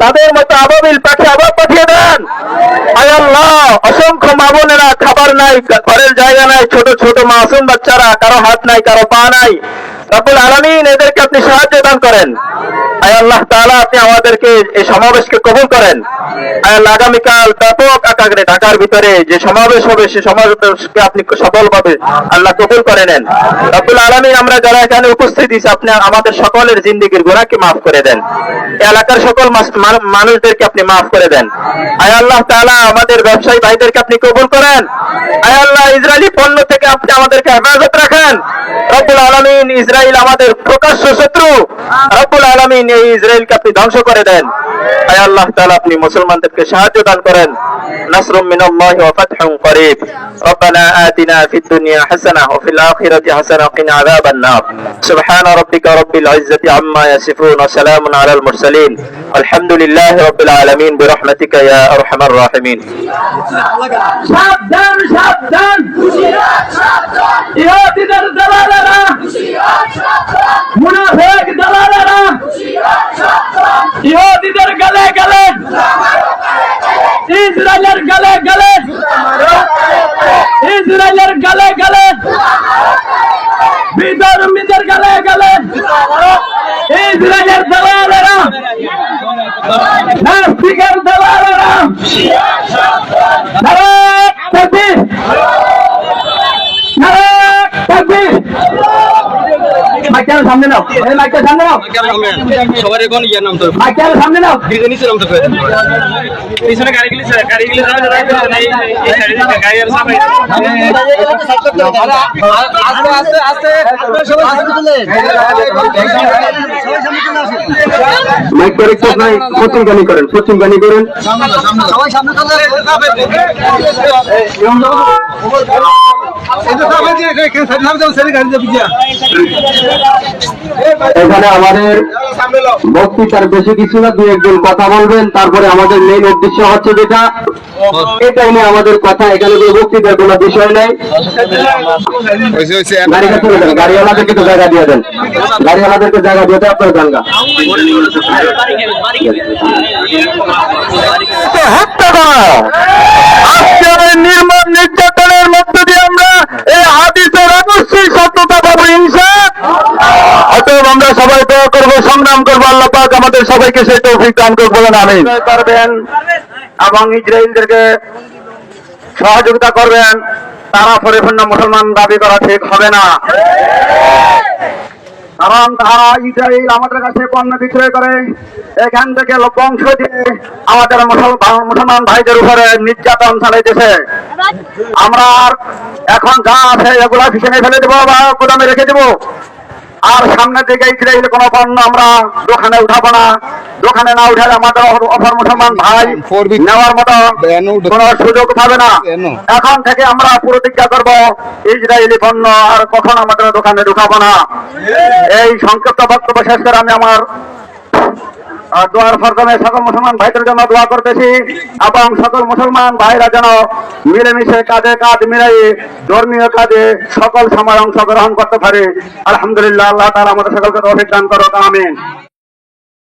তাদের মতো আবাবিল পাখি আবার পাঠিয়ে দেন। আল্লাহ, অসংখ্য মা বোনেরা খাবার নাই, ঘরের জায়গা নাই, ছোট ছোট মাসুম বাচ্চারা, কারও হাত নাই, কারও পা নাই। রব্বুল আলামিন এদেরকে আপনি সাহায্য দান করেন। আল্লাহ আপনি আমাদেরকে এই সমাবেশকে কবুল করেন। আগামীকাল ব্যাপক আকারে ঢাকার ভিতরে যে সমাবেশ হবে, সে সমাবেশকে আপনি সফলভাবে আল্লাহ কবুল করে নেন। আলামিন, আমরা যারা এখানে উপস্থিত আপনি আমাদের সকলের জিন্দিগির গুনাহকে মাফ করে দেন। এলাকার সকল মানুষদেরকে আপনি মাফ করে দেন। আয় আল্লাহ তাআলা, আমাদের ব্যবসায়ী ভাইদেরকে আপনি কবুল করেন। আয় আল্লাহ ইসরায়েলি পণ্য থেকে আপনি আমাদেরকে হেফাজত রাখেন। রব্বুল আলামিন ইসরায়েল আমাদের প্রকাশ্য শত্রু। রব্বুল আলামিন এই ইসরায়েলকে আপনি ধ্বংস করে দেন আয় আল্লাহ তাআলা আপনি মুসলমানদেরকে সাহায্য দান করেন নাসরুম মিনাল্লাহি ওয়া ফাতহুম করিব ربنا آتنا في الدنيا حسنة وفي الآخرة حسنة وقنا عذاب النار سبحان ربك رب العزة عما يصفون وسلام على المرسلين والحمد لله رب العالمين برحمتك يا أرحم الراحمين সাবধান সাবধান ইহুদিদের দালালেরা ইসরায়েলের দালালেরা নাস্তিকের দালালেরা নারে মাইকেল সামনে নাও এই মাইকেল সামনে নাও সবার এখন ইয়ে নাম তো মাইকেল সামনে নাও নিচে নাম তো পিছনে গাড়ি গেলে গাড়ি গেলে এই সাইডে গাড়ি আর সামনে আস্তে আস্তে মাইক করে একটু আপনার পশ্চিম গানি করেন পশ্চিম গানি করেন সবাই সামনে চলে এখানে আমাদের বক্তৃতার বেশি কিছু না দু একজন কথা বলবেন তারপরে আমাদের মেইন উদ্দেশ্য হচ্ছে যেটা। এটাই নিয়ে আমাদের কথা এখানে কোনো বক্তৃতার কোনো বিষয় নেই। গাড়িওয়ালাদেরকে তো জায়গা দিয়ে দেন। গাড়িওয়ালাদেরকে জায়গা দিয়ে দেন আপনার জানগা। হত্যা করা আজকের এই নির্মম নির্যাতনের মধ্য দিয়ে আমরা এই হাদিসের অবশ্যই সত্যতা পাবো ইনসা অতএব আমরা সবাই দোয়া করব, সংগ্রাম করব, আল্লাহ পাক আমাদের সবাইকে সেই তৌফিক দান করব বলেন আমি করবেন এবং ইসরায়েলদেরকে সহযোগিতা করবেন। তারা পরিপূর্ণ মুসলমান দাবি করা ঠিক হবে না। কারণ তারা ইসরায়েল আমাদের কাছে পণ্য বিক্রয় করে, এখান থেকে বংশ দিয়ে আমাদের মুসলমান ভাইদের উপরে নির্যাতন চালাইতেছে। আমরা এখন যা আছে, এগুলা পিছনে ফেলে দেবো বা গোদামে রেখে দেবো। আর সামনে দিকে ইসরায়েল কোনো পণ্য আমরা দোকানে উঠাবো না। দোকানে না উঠালে আমাদের অপর- মুসলমান ভাই নেওয়ার মতো কোনো সুযোগ পাবে না। এখন থেকে আমরা প্রতিজ্ঞা করব ইসরায়েলি পণ্য আর কখন আমাদের দোকানে ঢুকাবো না। এই সংক্ষিপ্ত বক্তব্য শেষ করে আমি আমার দোয়ার ফরকমে সকল মুসলমান ভাইদের জন্য দোয়া করতেছি। এবং সকল মুসলমান ভাইরা যেন মিলেমিশে কাঁধে কাঁধ মিলাই ধর্মীয় কাজে সকল সময় অংশগ্রহণ করতে পারে। আলহামদুলিল্লাহ, আল্লাহ তারা আমাদের সকলকে অভিজ্ঞান করো আমিন।